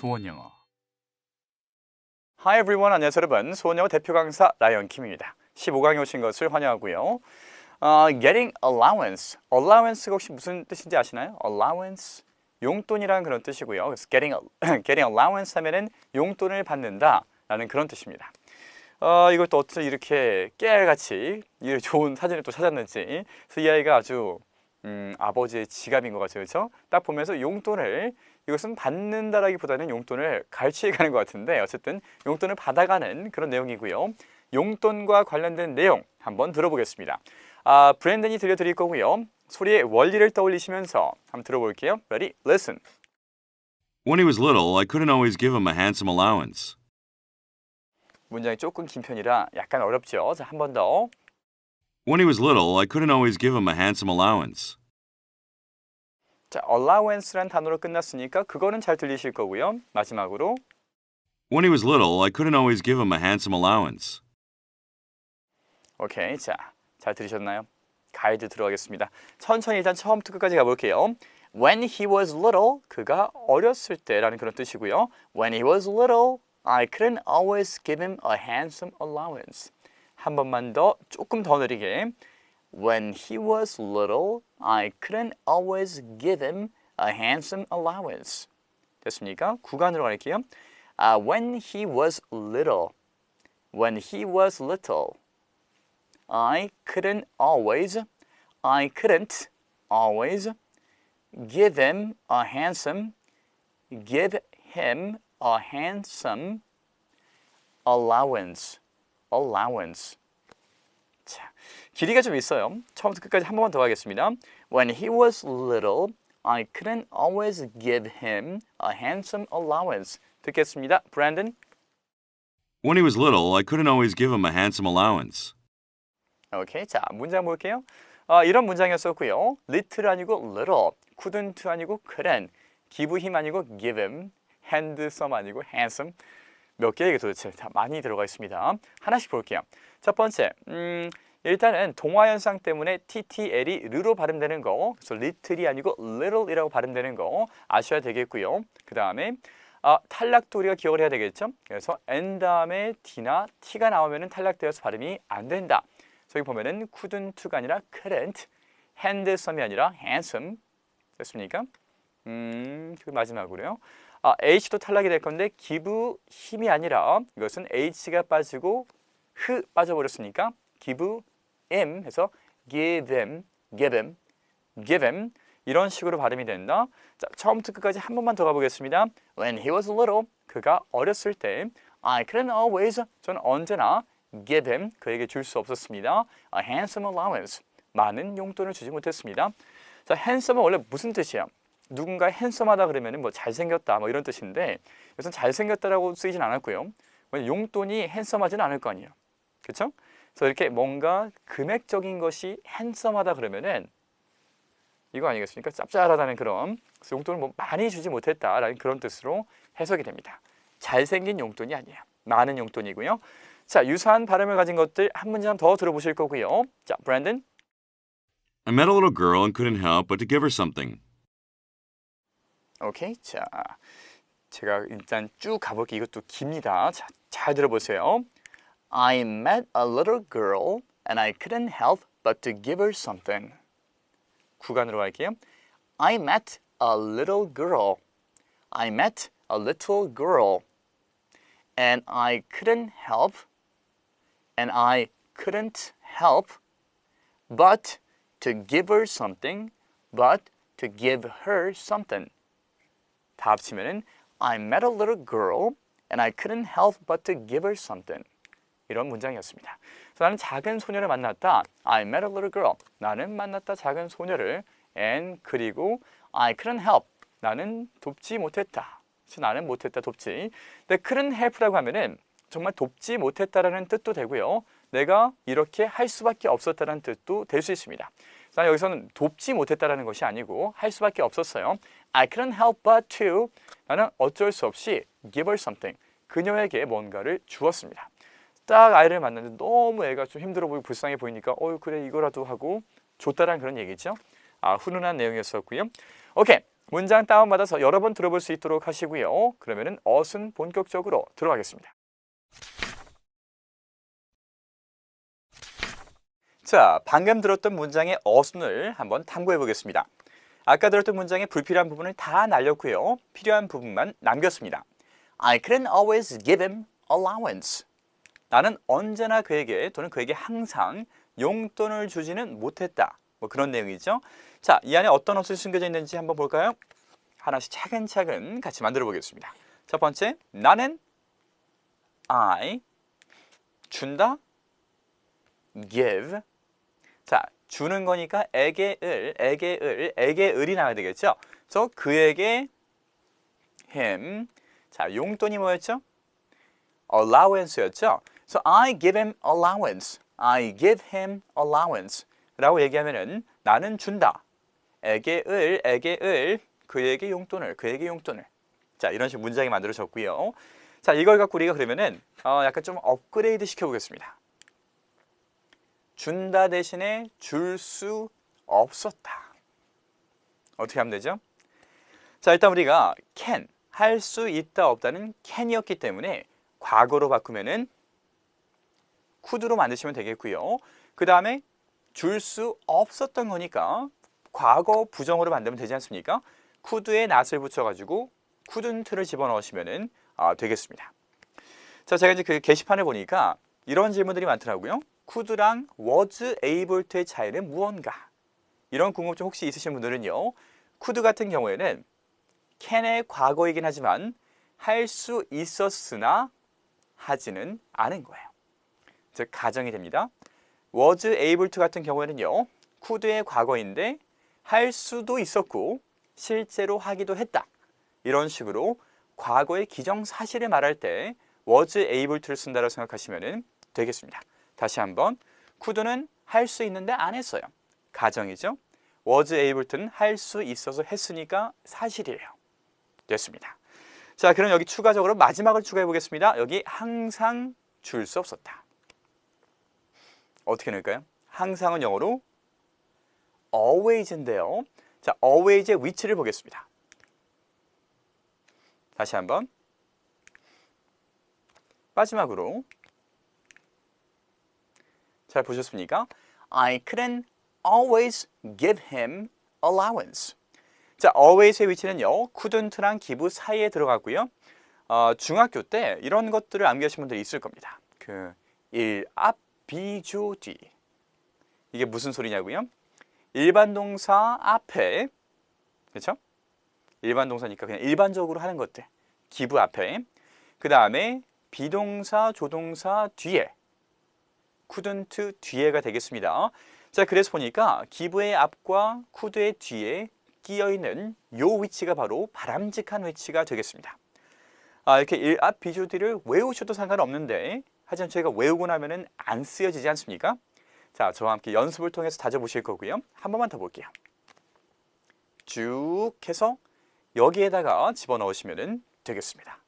수원 영어. Hi everyone. 안녕하세요 여러분. 수원영어 대표 강사 라이언 킴입니다. 15강에 오신 것을 환영하고요. 어, getting allowance. allowance가 혹시 무슨 뜻인지 아시나요? allowance. 용돈이라는 그런 뜻이고요. 그래서 getting, getting allowance 하면은 용돈을 받는다 라는 그런 뜻입니다. 어, 이걸 또 어떻게 이렇게 깨알같이 이 좋은 사진을 또 찾았는지 그래서 이 아이가 아주 음, 아버지의 지갑인 것 같아요. 그렇죠? 딱 보면서 용돈을 이것은 받는다라기보다는 용돈을 갈취해 가는 것 같은데 어쨌든 용돈을 받아가는 그런 내용이고요. 용돈과 관련된 내용 한번 들어보겠습니다. 아, 브랜든이 들려드릴 거고요. 소리의 원리를 떠올리시면서 한번 들어볼게요. Ready? Listen. When he was little, I couldn't always give him a handsome allowance. 문장이 조금 긴 편이라 약간 어렵죠. 자, 한 번 더. When he was little, I couldn't always give him a handsome allowance. 자, allowance란 단어로 끝났으니까 그거는 잘 들리실 거고요. 마지막으로 When he was little, I couldn't always give him a handsome allowance. 오케이. 자, 잘 들으셨나요? 가이드 들어가겠습니다. 천천히 일단 처음부터 끝까지 가볼게요. When he was little, 그가 어렸을 때라는 그런 뜻이고요. When he was little, I couldn't always give him a handsome allowance. 한 번만 더, 조금 더 느리게. When he was little, I couldn't always give him a handsome allowance. 됐습니까? 구간으로 갈게요. Uh, when he was little, when he was little, I couldn't always, I couldn't always give him a handsome, give him a handsome allowance, Allowance. 자, 길이가 좀 있어요. 처음부터 끝까지 한 번만 더 하겠습니다. When he was little, I couldn't always give him a handsome allowance. 듣겠습니다. Brandon. When he was little, I couldn't always give him a handsome allowance. 오케이. 자, 문장 볼게요. 아, 이런 문장이었었고요. little 아니고 little, couldn't 아니고 couldn't, give him 아니고 give him, handsome 아니고 handsome. 몇 개의 도대체 다 많이 들어가 있습니다. 하나씩 볼게요. 첫 번째, 음, 일단은 동화 현상 때문에 ttl이 르로 발음되는 거, 그래서 little이 아니고 little이라고 발음되는 거 아셔야 되겠고요. 그 다음에 아, 탈락도 우리가 기억을 해야 되겠죠. 그래서 n 다음에 d나 t가 나오면은 탈락되어서 발음이 안 된다. 저기 보면은 couldn't가 아니라 couldn't, handsome이 아니라 handsome 됐습니까? 음, 그 마지막으로요. 아, h도 탈락이 될 건데 give 힘이 아니라 이것은 h가 빠지고 흐 빠져버렸으니까 give him 해서 give him, give him, give him 이런 식으로 발음이 된다. 자, 처음부터 끝까지 한 번만 더 가보겠습니다. When he was little, 그가 어렸을 때 I couldn't always, 저는 언제나 give him, 그에게 줄 수 없었습니다. A handsome allowance, 많은 용돈을 주지 못했습니다. 자, handsome은 원래 무슨 뜻이야? 누군가 핸섬하다 그러면 뭐 잘생겼다 뭐 이런 뜻인데 이것은 잘생겼다라고 쓰이진 않았고요. 용돈이 핸섬하지는 않을 거 아니에요. 그렇죠? 그래서 이렇게 뭔가 금액적인 것이 핸섬하다 그러면은 이거 아니겠습니까? 짭짤하다는 그런 용돈을 뭐 많이 주지 못했다라는 그런 뜻으로 해석이 됩니다. 잘생긴 용돈이 아니에요. 많은 용돈이고요. 자, 유사한 발음을 가진 것들 한 문장 더 들어보실 거고요. 자, 브랜든. I met a little girl and couldn't help but to give her something. 오케이. 자, 제가 일단 쭉 가볼게요. 이것도 깁니다. 자, 잘 들어보세요. I met a little girl and I couldn't help but to give her something. 구간으로 갈게요. I met a little girl. I met a little girl. And I couldn't help and I couldn't help but to give her something, but to give her something. 다 합치면은 I met a little girl and I couldn't help but to give her something. 이런 문장이었습니다. 그래서 나는 작은 소녀를 만났다. I met a little girl. 나는 만났다 작은 소녀를 and 그리고 I couldn't help. 나는 돕지 못했다. 그래서 나는 못했다 돕지. 근데 couldn't help라고 하면은 정말 돕지 못했다라는 뜻도 되고요. 내가 이렇게 할 수밖에 없었다는 뜻도 될 수 있습니다. 그래서 여기서는 돕지 못했다라는 것이 아니고 할 수밖에 없었어요. I couldn't help but to 나는 어쩔 수 없이 give her something 그녀에게 뭔가를 주었습니다. 딱 아이를 만났는데 너무 애가 좀 힘들어 보이고 불쌍해 보이니까 어유 그래 이거라도 하고 줬다라는 그런 얘기죠. 아 훈훈한 내용이었었고요. 오케이 문장 다운받아서 여러 번 들어볼 수 있도록 하시고요. 그러면은 어순 본격적으로 들어가겠습니다. 자, 방금 들었던 문장의 어순을 한번 탐구해 보겠습니다. 아까 들었던 문장의 불필요한 부분을 다 날렸고요. 필요한 부분만 남겼습니다. I couldn't always give him allowance. 나는 언제나 그에게 또는 그에게 항상 용돈을 주지는 못했다. 뭐 그런 내용이죠. 자, 이 안에 어떤 어순이 숨겨져 있는지 한번 볼까요? 하나씩 차근차근 같이 만들어 보겠습니다. 첫 번째, 나는 I 준다 give 자, 주는 거니까 에게을, 에게을, 에게을이 나와야 되겠죠? 그래서 그에게 him 자, 용돈이 뭐였죠? allowance였죠? So I give him allowance. I give him allowance. 라고 얘기하면은 나는 준다. 에게을, 에게을, 그에게 용돈을, 그에게 용돈을. 자, 이런 식으로 문장이 만들어졌고요. 자, 이걸 갖고 우리가 그러면은 어, 약간 좀 업그레이드 시켜보겠습니다. 준다 대신에 줄 수 없었다. 어떻게 하면 되죠? 자, 일단 우리가 can 할 수 있다 없다는 can이었기 때문에 과거로 바꾸면은 could로 만드시면 되겠고요. 그 다음에 줄 수 없었던 거니까 과거 부정으로 만들면 되지 않습니까? could에 not을 붙여가지고 couldn't를 집어넣으시면은 아, 되겠습니다. 자, 제가 이제 그 게시판을 보니까 이런 질문들이 많더라고요. Could랑 was able to의 차이는 무언가? 이런 궁금증 혹시 있으신 분들은요. could 같은 경우에는 can의 과거이긴 하지만 할 수 있었으나 하지는 않은 거예요. 즉 가정이 됩니다. was able to 같은 경우에는요. could의 과거인데 할 수도 있었고 실제로 하기도 했다. 이런 식으로 과거의 기정 사실을 말할 때 was able to를 쓴다고 생각하시면 되겠습니다. 다시 한번 could는 할 수 있는데 안 했어요. 가정이죠. was able to는 할 수 있어서 했으니까 사실이에요. 됐습니다. 자, 그럼 여기 추가적으로 마지막을 추가해 보겠습니다. 여기 항상 줄 수 없었다. 어떻게 넣을까요? 항상은 영어로 always인데요. 자, always의 위치를 보겠습니다. 다시 한번 마지막으로 잘 보셨습니까? I couldn't always give him allowance. 자, always의 위치는요. couldn't랑 give 사이에 들어가고요. 어, 중학교 때 이런 것들을 암기하신 분들이 있을 겁니다. 그 일 앞 비조 뒤 이게 무슨 소리냐고요? 일반 동사 앞에 그렇죠? 일반 동사니까 그냥 일반적으로 하는 것들 give 앞에 그 다음에 비동사 조동사 뒤에 couldn't 뒤에가 되겠습니다. 자, 그래서 보니까 give의 앞과 could의 뒤에 끼어 있는 요 위치가 바로 바람직한 위치가 되겠습니다. 아, 이렇게 일앞 비조디를 외우셔도 상관없는데 하지만 저희가 외우고 나면 은 안 쓰여지지 않습니까? 자, 저와 함께 연습을 통해서 다져보실 거고요. 한 번만 더 볼게요. 쭉 해서 여기에다가 집어넣으시면 되겠습니다.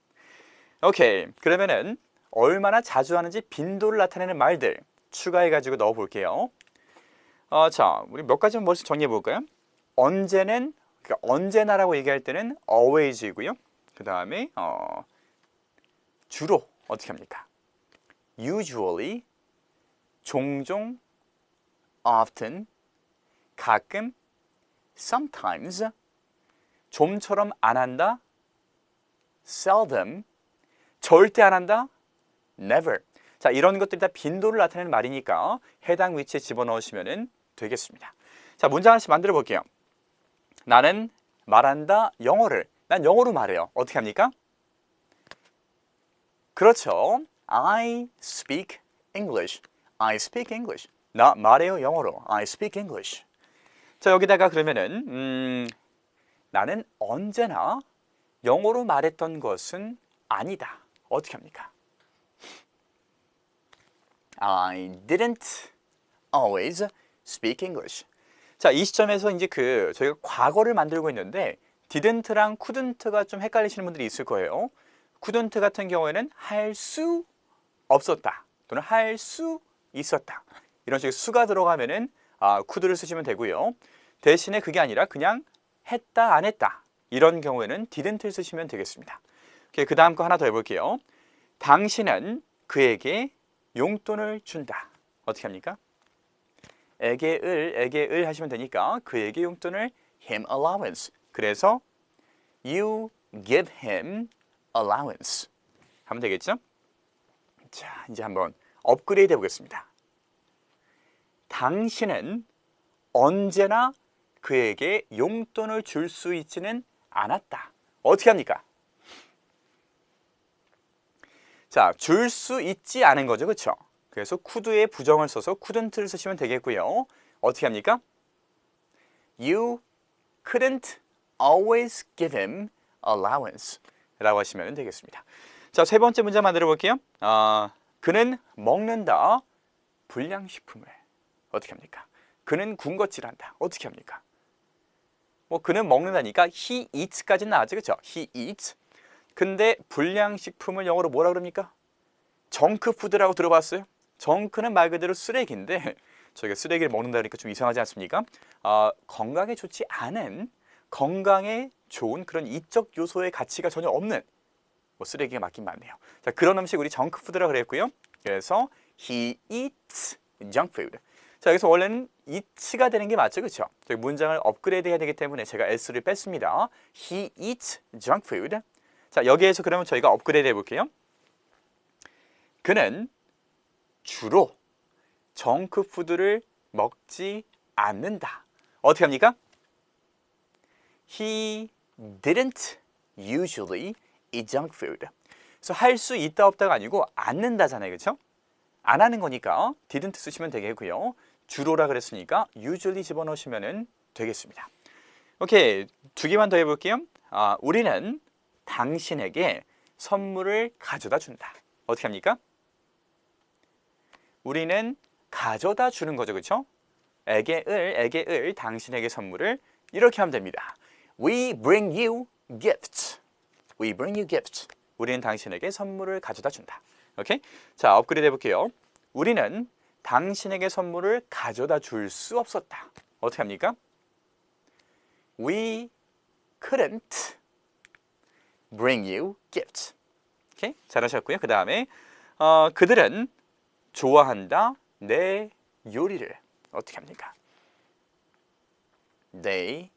오케이, 그러면은 얼마나 자주 하는지 빈도를 나타내는 말들 추가해가지고 넣어볼게요. 어, 자, 우리 몇 가지만 먼저 정리해 볼까요? 언제는 그러니까 언제나라고 얘기할 때는 always이고요. 그 다음에 어, 주로 어떻게 합니까? usually, 종종, often, 가끔, sometimes, 좀처럼 안 한다, seldom, 절대 안 한다, never. 자, 이런 것들이 다 빈도를 나타내는 말이니까 해당 위치에 집어넣으시면 되겠습니다. 자, 문장 하나씩 만들어 볼게요. 나는 말한다 영어를. 난 영어로 말해요. 어떻게 합니까? 그렇죠. I speak English. I speak English. 나 말해요 영어로. I speak English. 자, 여기다가 그러면은 음, 나는 언제나 영어로 말했던 것은 아니다. 어떻게 합니까? I didn't always speak English. 자, 이 시점에서 이제 그 저희가 과거를 만들고 있는데 didn't랑 couldn't가 좀 헷갈리시는 분들이 있을 거예요. couldn't 같은 경우에는 할 수 없었다 또는 할 수 있었다 이런 식의 수가 들어가면은 아, could를 쓰시면 되고요. 대신에 그게 아니라 그냥 했다 안 했다 이런 경우에는 didn't 쓰시면 되겠습니다. 그 다음 거 하나 더 해볼게요. 당신은 그에게 용돈을 준다. 어떻게 합니까? 에게 을, 에게 을 하시면 되니까 그에게 용돈을 him allowance. 그래서 you give him allowance. 하면 되겠죠? 자, 이제 한번 업그레이드 해보겠습니다. 당신은 언제나 그에게 용돈을 줄 수 있지는 않았다. 어떻게 합니까? 자, 줄 수 있지 않은 거죠. 그렇죠? 그래서 could에 부정을 써서 couldn't를 쓰시면 되겠고요. 어떻게 합니까? You couldn't always give him allowance 라고 하시면 되겠습니다. 자, 세 번째 문제 만들어 볼게요. 아, 그는 먹는다 불량식품을 어떻게 합니까? 그는 군것질한다. 어떻게 합니까? 뭐 그는 먹는다니까 he eats까지는 나왔죠. 그렇죠? he eats. 근데 불량식품을 영어로 뭐라 그럽니까? 정크푸드라고 들어봤어요? 정크는 말 그대로 쓰레기인데 저희가 쓰레기를 먹는다 그러니까 좀 이상하지 않습니까? 아, 건강에 좋지 않은 건강에 좋은 그런 이적 요소의 가치가 전혀 없는 뭐 쓰레기가 맞긴 맞네요. 자 그런 음식 우리 정크푸드라 그랬고요. 그래서 he eats junk food. 자 여기서 원래는 eats가 되는 게 맞죠, 그렇죠? 문장을 업그레이드 해야 되기 때문에 제가 s를 뺐습니다. He eats junk food. 자 여기에서 그러면 저희가 업그레이드 해볼게요. 그는 주로 정크푸드를 먹지 않는다. 어떻게 합니까? He didn't usually eat junk food. 그래서 할 수 있다 없다가 아니고 않는다잖아요. 그렇죠? 안 하는 거니까 didn't 쓰시면 되겠고요. 주로라 그랬으니까 usually 집어넣으시면 되겠습니다. 오케이. 두 개만 더 해볼게요. 아, 우리는 당신에게 선물을 가져다 준다. 어떻게 합니까? 우리는 가져다 주는 거죠. 그렇죠? 에게을, 에게을, 당신에게 선물을 이렇게 하면 됩니다. We bring you gifts. We bring you gifts. 우리는 당신에게 선물을 가져다 준다. 오케이? 자, 업그레이드 해볼게요. 우리는 당신에게 선물을 가져다 줄 수 없었다. 어떻게 합니까? We couldn't bring you gifts. 오케이? 잘하셨고요. 그 다음에 어, 그들은 좋아한다 내 요리를 어떻게 합니까? They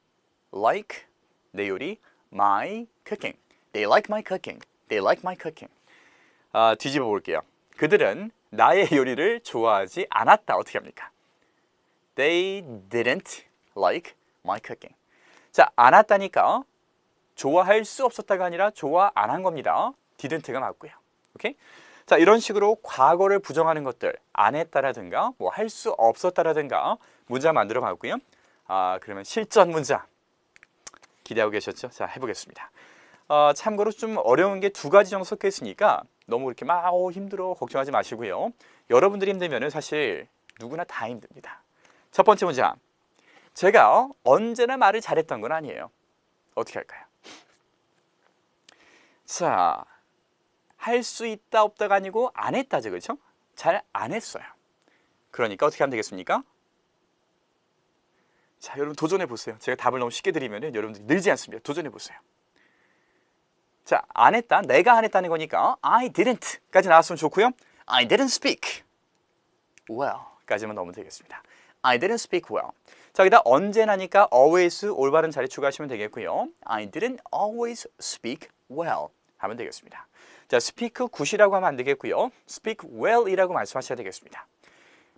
like 내 요리 my cooking. They like my cooking. They like my cooking. 아, 뒤집어 볼게요. 그들은 나의 요리를 좋아하지 않았다. 어떻게 합니까? They didn't like my cooking. 자, 않았다니까 좋아할 수 없었다가 아니라 좋아 안 한 겁니다. didn't가 맞고요. 오케이? 자, 이런 식으로 과거를 부정하는 것들 안 했다라든가 뭐 할 수 없었다라든가 문장 만들어 봤고요. 아, 그러면 실전 문장 기대하고 계셨죠? 자, 해보겠습니다. 어, 참고로 좀 어려운 게 두 가지 정도 섞여 있으니까 너무 이렇게 막 어, 힘들어 걱정하지 마시고요. 여러분들이 힘들면 사실 누구나 다 힘듭니다. 첫 번째 문장. 제가 언제나 말을 잘했던 건 아니에요. 어떻게 할까요? 자, 할 수 있다 없다가 아니고 안 했다죠, 그렇죠? 잘 안 했어요. 그러니까 어떻게 하면 되겠습니까? 자, 여러분 도전해 보세요. 제가 답을 너무 쉽게 드리면 여러분들이 늘지 않습니다. 도전해 보세요. 자, 안 했다. 내가 안 했다는 거니까 I didn't까지 나왔으면 좋고요. I didn't speak well까지만 넣으면 되겠습니다. I didn't speak well. 자, 여기다 언제나니까 always 올바른 자리 추가하시면 되겠고요. I didn't always speak well 하면 되겠습니다. 자, speak good이라고 하면 안 되겠고요. speak well이라고 말씀하셔야 되겠습니다.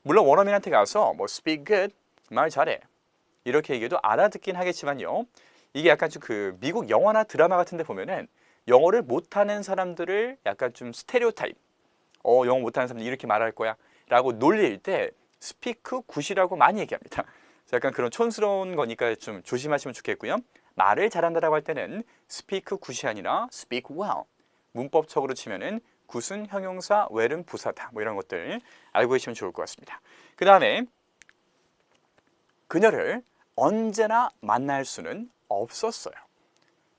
물론 원어민한테 가서 뭐 speak good 말 잘해 이렇게 얘기해도 알아듣긴 하겠지만요. 이게 약간 좀 그 미국 영화나 드라마 같은 데 보면은 영어를 못하는 사람들을 약간 좀 스테레오타입 어 영어 못하는 사람들 이렇게 말할 거야 라고 놀릴 때 스피크 굿이라고 많이 얘기합니다. 약간 그런 촌스러운 거니까 좀 조심하시면 좋겠고요. 말을 잘한다라고 할 때는 speak 굿이 아니라 speak well. 문법적으로 치면은 굿은 형용사, well은 부사다. 뭐 이런 것들 알고 계시면 좋을 것 같습니다. 그 다음에 그녀를 언제나 만날 수는 없었어요.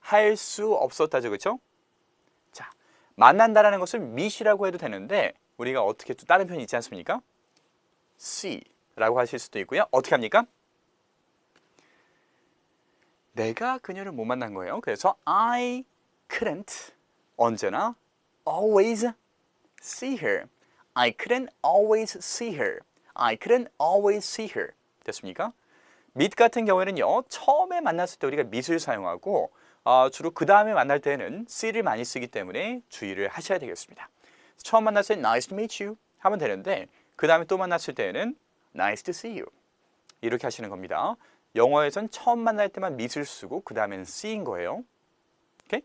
할 수 없었다죠, 그렇죠? 자, 만난다라는 것을 meet이라고 해도 되는데 우리가 어떻게 또 다른 편이 있지 않습니까? see라고 하실 수도 있고요. 어떻게 합니까? 내가 그녀를 못 만난 거예요. 그래서 I couldn't 언제나 always see her. I couldn't always see her. I couldn't always see her. 됐습니까? meet 같은 경우에는요. 처음에 만났을 때 우리가 meet을 사용하고 어, 주로 그 다음에 만날 때는 see를 많이 쓰기 때문에 주의를 하셔야 되겠습니다. 처음 만났을 때 nice to meet you 하면 되는데 그 다음에 또 만났을 때는 nice to see you 이렇게 하시는 겁니다. 영어에선 처음 만날 때만 meet을 쓰고 그 다음에는 see인 거예요. 오케이?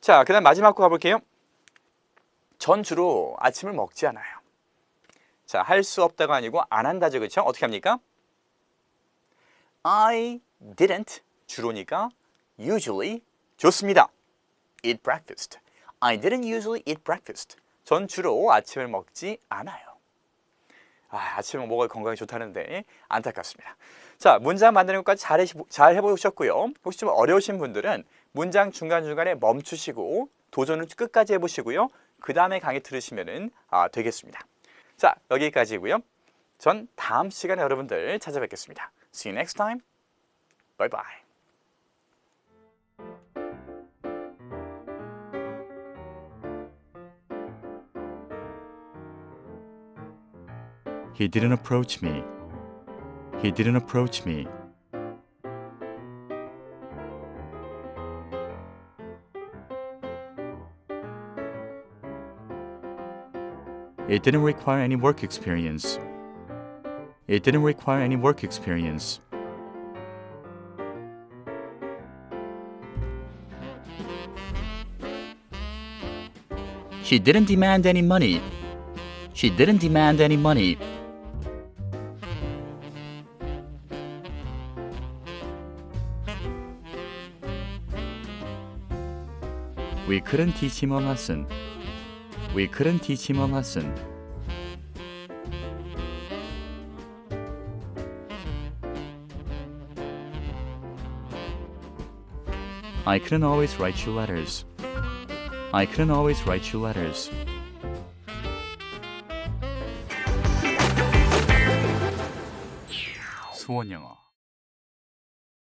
자, 그 다음 마지막 거 가볼게요. 전 주로 아침을 먹지 않아요. 자, 할 수 없다가 아니고 안 한다죠, 그렇죠? 어떻게 합니까? I didn't 주로니까 usually 좋습니다. eat breakfast. I didn't usually eat breakfast. 전 주로 아침을 먹지 않아요. 아, 아침을 먹어야 건강에 좋다는데 안타깝습니다. 자, 문장 만드는 것까지 잘, 해시- 잘 해보셨고요. 혹시 좀 어려우신 분들은 문장 중간중간에 멈추시고 도전을 끝까지 해보시고요. 그 다음에 강의 들으시면 아, 되겠습니다. 자, 여기까지고요. 전 다음 시간에 여러분들 찾아뵙겠습니다. See you next time. Bye bye. He didn't approach me. He didn't approach me. It didn't require any work experience. It didn't require any work experience. She didn't demand any money. She didn't demand any money. We couldn't teach him a lesson. We couldn't teach him a lesson. I couldn't always write you letters. I couldn't always write you letters. 수원 영어.